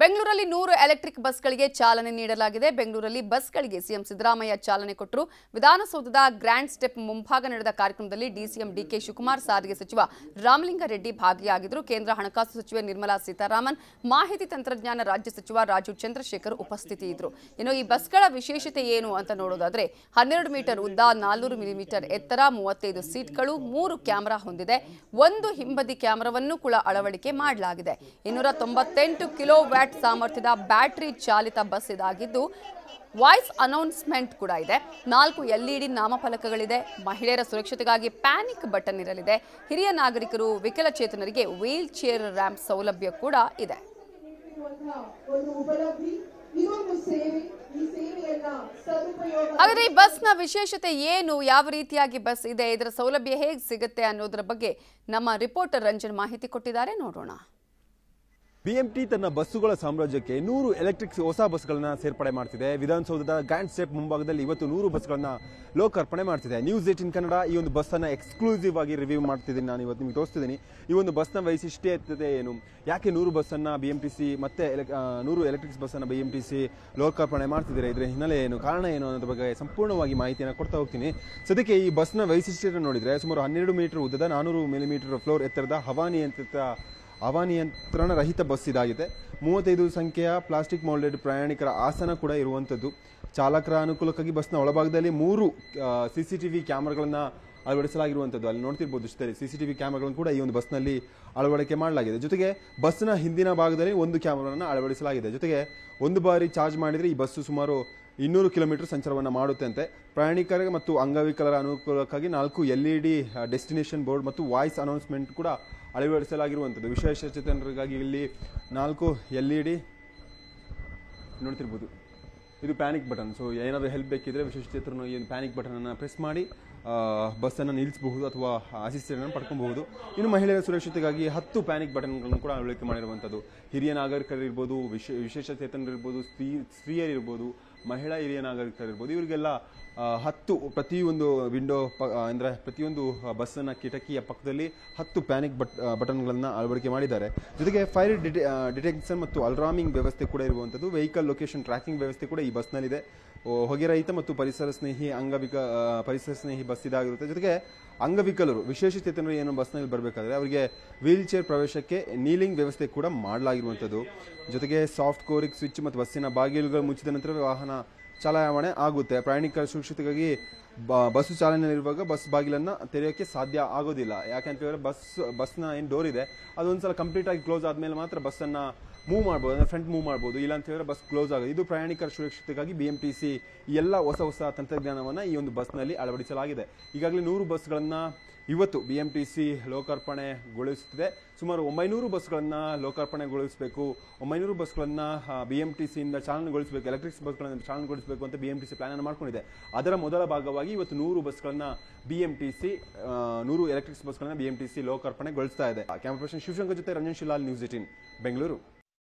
ಬೆಂಗಳೂರಲ್ಲಿ ನೂರು ಎಲೆಕ್ಟ್ರಿಕ್ ಬಸ್ಗಳಿಗೆ ಚಾಲನೆ ನೀಡಲಾಗಿದೆ. ಬೆಂಗಳೂರಲ್ಲಿ ಬಸ್ಗಳಿಗೆ ಸಿಎಂ ಸಿದ್ದರಾಮಯ್ಯ ಚಾಲನೆ ಕೊಟ್ಟರು. ವಿಧಾನಸೌಧದ ಗ್ರ್ಯಾಂಡ್ ಸ್ಟೆಪ್ ಮುಂಭಾಗ ನಡೆದ ಕಾರ್ಯಕ್ರಮದಲ್ಲಿ ಡಿಸಿಎಂ ಡಿಕೆ ಶಿವಕುಮಾರ್, ಸಾರಿಗೆ ಸಚಿವ ರಾಮಲಿಂಗಾರೆಡ್ಡಿ ಭಾಗಿಯಾಗಿದ್ದರು. ಕೇಂದ್ರ ಹಣಕಾಸು ಸಚಿವೆ ನಿರ್ಮಲಾ ಸೀತಾರಾಮನ್, ಮಾಹಿತಿ ತಂತ್ರಜ್ಞಾನ ರಾಜ್ಯ ಸಚಿವ ರಾಜು ಚಂದ್ರಶೇಖರ್ ಉಪಸ್ಥಿತಿ ಇದ್ದರು ಇನ್ನು ಈ ಬಸ್ಗಳ ವಿಶೇಷತೆ ಏನು ಅಂತ ನೋಡೋದಾದ್ರೆ, ಹನ್ನೆರಡು ಮೀಟರ್ ಉದ್ದ, ನಾಲ್ನೂರು ಮಿಲಿಮೀಟರ್ ಎತ್ತರ, ಮೂವತ್ತೈದು ಸೀಟ್ಗಳು, ಮೂರು ಕ್ಯಾಮರಾ ಹೊಂದಿದೆ. ಒಂದು ಹಿಂಬದಿ ಕ್ಯಾಮೆರಾವನ್ನು ಕೂಡ ಅಳವಡಿಕೆ ಮಾಡಲಾಗಿದೆ. ಇನ್ನೂರ ತೊಂಬತ್ತೆಂಟು ಕಿಲೋ ಸಾಮರ್ಥ್ಯದ ಬ್ಯಾಟರಿ ಚಾಲಿತ ಬಸ್ ಇದಾಗಿದ್ದು, ವಾಯ್ಸ್ ಅನೌನ್ಸ್ಮೆಂಟ್ ಕೂಡ ಇದೆ. ನಾಲ್ಕು ಎಲ್ಇಡಿ ನಾಮಫಲಕಗಳಿದೆ. ಮಹಿಳೆಯರ ಸುರಕ್ಷತೆಗಾಗಿ ಪ್ಯಾನಿಕ್ ಬಟನ್ ಇರಲಿದೆ. ಹಿರಿಯ ನಾಗರಿಕರು ವಿಕಲಚೇತನರಿಗೆ ವೀಲ್ ಚೇರ್ ರ್ಯಾಂಪ್ ಸೌಲಭ್ಯ ಕೂಡ ಇದೆ. ಹಾಗಾದ್ರೆ ಈ ಬಸ್ನ ವಿಶೇಷತೆ ಏನು? ಯಾವ ರೀತಿಯಾಗಿ ಬಸ್ ಇದೆ? ಇದರ ಸೌಲಭ್ಯ ಹೇಗೆ ಸಿಗುತ್ತೆ ಅನ್ನೋದರ ಬಗ್ಗೆ ನಮ್ಮ ರಿಪೋರ್ಟರ್ ರಂಜನ್ ಮಾಹಿತಿ ಕೊಟ್ಟಿದ್ದಾರೆ. ನೋಡೋಣ. ಬಿಎಂಟಿ ತನ್ನ ಬಸ್ಸುಗಳ ಸಾಮ್ರಾಜ್ಯಕ್ಕೆ ನೂರು ಎಲೆಕ್ಟ್ರಿಕ್ ಹೊಸ ಬಸ್ಗಳನ್ನು ಸೇರ್ಪಡೆ ಮಾಡ್ತಿದೆ. ವಿಧಾನಸೌಧದ ಗ್ರ್ಯಾಂಡ್ ಸ್ಟೆಪ್ ಮುಂಭಾಗದಲ್ಲಿ ಇವತ್ತು ನೂರು ಬಸ್ಗಳನ್ನು ಲೋಕಾರ್ಪಣೆ ಮಾಡ್ತಿದೆ. ನ್ಯೂಸ್ ಏಟಿನ್ ಕನ್ನಡ ಈ ಒಂದು ಬಸ್ಸನ್ನು ಎಕ್ಸ್ಕ್ಲೂಸಿವ್ ಆಗಿ ರಿವ್ಯೂ ಮಾಡ್ತಿದ್ದೀನಿ ನಾನು ಇವತ್ತು ನಿಮಗೆ ತೋರಿಸ್ತಿದ್ದೀನಿ. ಈ ಒಂದು ಬಸ್ನ ವೈಶಿಷ್ಟ್ಯತೆ ಏನು? ಯಾಕೆ ನೂರು ಬಸ್ಸನ್ನು ಬಸ್ಸನ್ನ ಬಿಎಂಟಿಸಿ ಮತ್ತೆ ಎಲೆಕ್- ಮತ್ತೆ ನೂರು ಎಲೆಕ್ಟ್ರಿಕ್ಸ್ ಟಿ ಸಿ ಲೋಕಾರ್ಪಣೆ ಮಾಡ್ತಿದ್ದಾರೆ? ಇದರ ಹಿನ್ನೆಲೆ ಏನು, ಕಾರಣ ಏನು ಅನ್ನೋದ್ರ ಬಗ್ಗೆ ಸಂಪೂರ್ಣವಾಗಿ ಮಾಹಿತಿಯನ್ನು ಕೊಡ್ತಾ ಹೋಗ್ತೀನಿ. ಸದ್ಯಕ್ಕೆ ಈ ಬಸ್ನ ವೈಶಿಷ್ಟ್ಯತೆ ನೋಡಿದರೆ ಸುಮಾರು ಹನ್ನೆರಡು ಮೀಟರ್ ಉದ್ದದ ನಾನೂರು ಮಿಲಿಮೀಟರ್ ಫ್ಲೋರ್ ಎತ್ತರದ ಹವಾನಿಯಂತ್ರಿತ ಹವಾನಿಯಂತ್ರಣ ರಹಿತ ಬಸ್ ಇದಾಗಿದೆ. ಮೂವತ್ತೈದು ಸಂಖ್ಯೆಯ ಪ್ಲಾಸ್ಟಿಕ್ ಮೌಲ್ಡೆಡ್ ಪ್ರಯಾಣಿಕರ ಆಸನ ಕೂಡ ಇರುವಂಥದ್ದು ಚಾಲಕರ ಅನುಕೂಲಕ್ಕಾಗಿ ಬಸ್ನ ಒಳಭಾಗದಲ್ಲಿ ಮೂರು ಸಿಸಿಟಿವಿ ಕ್ಯಾಮೆರಾಗಳನ್ನ ಅಳವಡಿಸಲಾಗಿರುವಂಥದ್ದು ಅಲ್ಲಿ ನೋಡ್ತಿರ್ಬೋದು ಇಷ್ಟೇ ವಿ ಕ್ಯಾಮ್ರಾಗಳನ್ನು ಕೂಡ ಈ ಒಂದು ಬಸ್ನಲ್ಲಿ ಅಳವಡಿಕೆ ಮಾಡಲಾಗಿದೆ. ಜೊತೆಗೆ ಬಸ್ನ ಹಿಂದಿನ ಭಾಗದಲ್ಲಿ ಒಂದು ಕ್ಯಾಮೆರಾವನ್ನು ಅಳವಡಿಸಲಾಗಿದೆ. ಜೊತೆಗೆ ಒಂದು ಬಾರಿ ಚಾರ್ಜ್ ಮಾಡಿದರೆ ಈ ಬಸ್ಸು ಸುಮಾರು ಇನ್ನೂರು ಕಿಲೋಮೀಟರ್ ಸಂಚಾರವನ್ನು ಮಾಡುತ್ತೆ ಪ್ರಯಾಣಿಕರಿಗೆ ಪ್ರಯಾಣಿಕರ ಮತ್ತು ಅಂಗವಿಕಲರ ಅನುಕೂಲಕ್ಕಾಗಿ ನಾಲ್ಕು L E D destination board ಮತ್ತು ವಾಯ್ಸ್ ಅನೌನ್ಸ್ಮೆಂಟ್ ಕೂಡ ಅಳವಡಿಸಲಾಗಿರುವಂಥದ್ದು ವಿಶೇಷ ಚೇತನರಿಗಾಗಿ ಇಲ್ಲಿ ನಾಲ್ಕು ಎಲ್ ಇ ಡಿ ನೋಡ್ತಿರ್ಬೋದು. ಇದು ಪ್ಯಾನಿಕ್ ಬಟನ್. ಸೊ ಏನಾದರೂ ಹೆಲ್ಪ್ ಬೇಕಿದ್ರೆ ವಿಶೇಷ ಚೇತನ ಏನು ಪ್ಯಾನಿಕ್ ಬಟನ್ ಅನ್ನು ಪ್ರೆಸ್ ಮಾಡಿ ಬಸ್ಸನ್ನು ನಿಲ್ಲಿಸಬಹುದು ಅಥವಾ ಅಸಿಸ್ಟೆಂಟ್ ಪಡ್ಕೊಬಹುದು. ಇನ್ನು ಮಹಿಳೆಯರ ಸುರಕ್ಷತೆಗಾಗಿ ಹತ್ತು ಪ್ಯಾನಿಕ್ ಬಟನ್ಗಳನ್ನು ಕೂಡ ಅಳವಡಿಕೆ ಮಾಡಿರುವಂಥದ್ದು ಹಿರಿಯ ನಾಗರಿಕರಿರ್ಬೋದು, ವಿಶೇ, ವಿಶೇಷ ಚೇತನರಿರ್ಬೋದು, ಸ್ತ್ರೀ, ಸ್ತ್ರೀಯರಿರ್ಬೋದು ಮಹಿಳಾ ಹಿರಿಯ ನಾಗರಿಕರಿರ್ಬೋದು ಇವರಿಗೆಲ್ಲ ಹತ್ತು ಪ್ರತಿಯೊಂದು ವಿಂಡೋ ಪ ಅಂದರೆ ಪ್ರತಿಯೊಂದು ಬಸ್ಸನ್ನು ಕಿಟಕಿಯ ಪಕ್ಕದಲ್ಲಿ ಹತ್ತು ಪ್ಯಾನಿಕ್ ಬಟ್ ಬಟನ್ಗಳನ್ನು ಅಳವಡಿಕೆ ಮಾಡಿದ್ದಾರೆ. ಜೊತೆಗೆ ಫೈರ್ ಡಿಟೆಕ್ಷನ್ ಮತ್ತು ಅಲ್ರಾಮಿಂಗ್ ವ್ಯವಸ್ಥೆ ಕೂಡ ಇರುವಂಥದ್ದು ವೆಹಿಕಲ್ ಲೊಕೇಶನ್ ಟ್ರ್ಯಾಕಿಂಗ್ ವ್ಯವಸ್ಥೆ ಕೂಡ ಈ ಬಸ್ನಲ್ಲಿದೆ ಹೊಗೆ ರಹಿತ ಮತ್ತು ಪರಿಸರ ಸ್ನೇಹಿ ಅಂಗವಿಕ ಪರಿಸರ ಸ್ನೇಹಿ ಬಸ್ ಇದಾಗಿರುತ್ತೆ. ಜೊತೆಗೆ ಅಂಗವಿಕಲರು, ವಿಶೇಷ ಚೇತನರು ಏನು ಬಸ್ನಲ್ಲಿ ಬರಬೇಕಾದ್ರೆ ಅವರಿಗೆ ವೀಲ್ ಚೇರ್ ಪ್ರವೇಶಕ್ಕೆ ನೀಲಿಂಗ್ ವ್ಯವಸ್ಥೆ ಕೂಡ ಮಾಡಲಾಗಿರುವಂಥದ್ದು. ಜೊತೆಗೆ ಸಾಫ್ಟ್ ಕೋರಿಕ್ ಸ್ವಿಚ್ ಮತ್ತು ಬಸ್ಸಿನ ಬಾಗಿಲುಗಳು ಮುಚ್ಚಿದ ನಂತರ ವಾಹನ ಚಲಾವಣೆ ಆಗುತ್ತೆ. ಪ್ರಯಾಣಿಕರ ಸುರಕ್ಷತೆಗಾಗಿ ಬ- ಬಸ್ಸು ಚಾಲನೆಯಲ್ಲಿರುವಾಗ ಬಸ್ ಬಾಗಿಲನ್ನು ತೆರೆಯೋಕೆ ಸಾಧ್ಯ ಆಗೋದಿಲ್ಲ. ಯಾಕಂತ ಹೇಳಿದ್ರೆ ಬಸ್, ಬಸ್ನ ಏನು ಡೋರ್ ಇದೆ, ಅದೊಂದ್ಸಲ ಕಂಪ್ಲೀಟ್ ಆಗಿ ಕ್ಲೋಸ್ ಆದಮೇಲೆ ಮಾತ್ರ ಬಸ್ಸನ್ನು ಮೂವ್ ಮಾಡ್ಬೋದು, ಅಂದ್ರೆ ಫ್ರಂಟ್ ಮೂವ್ ಮಾಡ್ಬೋದು. ಇಲ್ಲ ಅಂತ ಹೇಳಿದ್ರೆ ಬಸ್ ಕ್ಲೋಸ್ ಆಗೋದು. ಇದು ಪ್ರಯಾಣಿಕರ ಸುರಕ್ಷತೆಗಾಗಿ ಟಿ ಸಿ ಎಲ್ಲ ಹೊಸ ಹೊಸ ತಂತ್ರಜ್ಞಾನವನ್ನ ಈ ಒಂದು ಬಸ್ನಲ್ಲಿ ಅಳವಡಿಸಲಾಗಿದೆ. ಈಗಾಗಲೇ ನೂರು ಬಸ್ಗಳನ್ನು ಇವತ್ತು ಬಿ ಎಂ ಟಿ ಸಿ ಲೋಕಾರ್ಪಣೆಗೊಳಿಸುತ್ತಿದೆ. ಸುಮಾರು ಒಂಬೈನೂರು ಬಸ್ಗಳನ್ನ ಲೋಕಾರ್ಪಣೆಗೊಳಿಸಬೇಕು, ಒಂಬೈನೂರು ಬಸ್ಗಳನ್ನ ಬಿಎಂಟಿಸಿಯಿಂದ ಚಾಲನೆಗೊಳಿಸಬೇಕು ಎಲೆಕ್ಟ್ರಿಕ್ಸ್ ಬಸ್ಗಳನ್ನು ಚಾಲನೆಗೊಳಿಸಬೇಕು ಅಂತ ಬಿಎಂಟಿಸಿ ಪ್ಲಾನ್ ಅನ್ನು ಮಾಡ್ಕೊಂಡಿದೆ. ಅದರ ಮೊದಲ ಭಾಗವಾಗಿ ಇವತ್ತು ನೂರು ಬಸ್ಗಳನ್ನ ಬಿಎಂಟಿಸಿ ನೂರು ಎಲೆಕ್ಟ್ರಿಕ್ಸ್ ಬಸ್ಗಳನ್ನ ಬಿಎಂಟಿಸಿ ಲೋಕಾರ್ಪಣೆಗೊಳಿಸ್ತಾ ಇದೆ. ಕ್ಯಾಮ್ರಾ ಪರ್ಸನ್ ಶಿವಶಂಕರ್ ಜೊತೆ ರಂಜನ್ ಶಿಲಾಲ್ ನ್ಯೂಸ್ ಏಟೀನ್ ಬೆಂಗಳೂರು.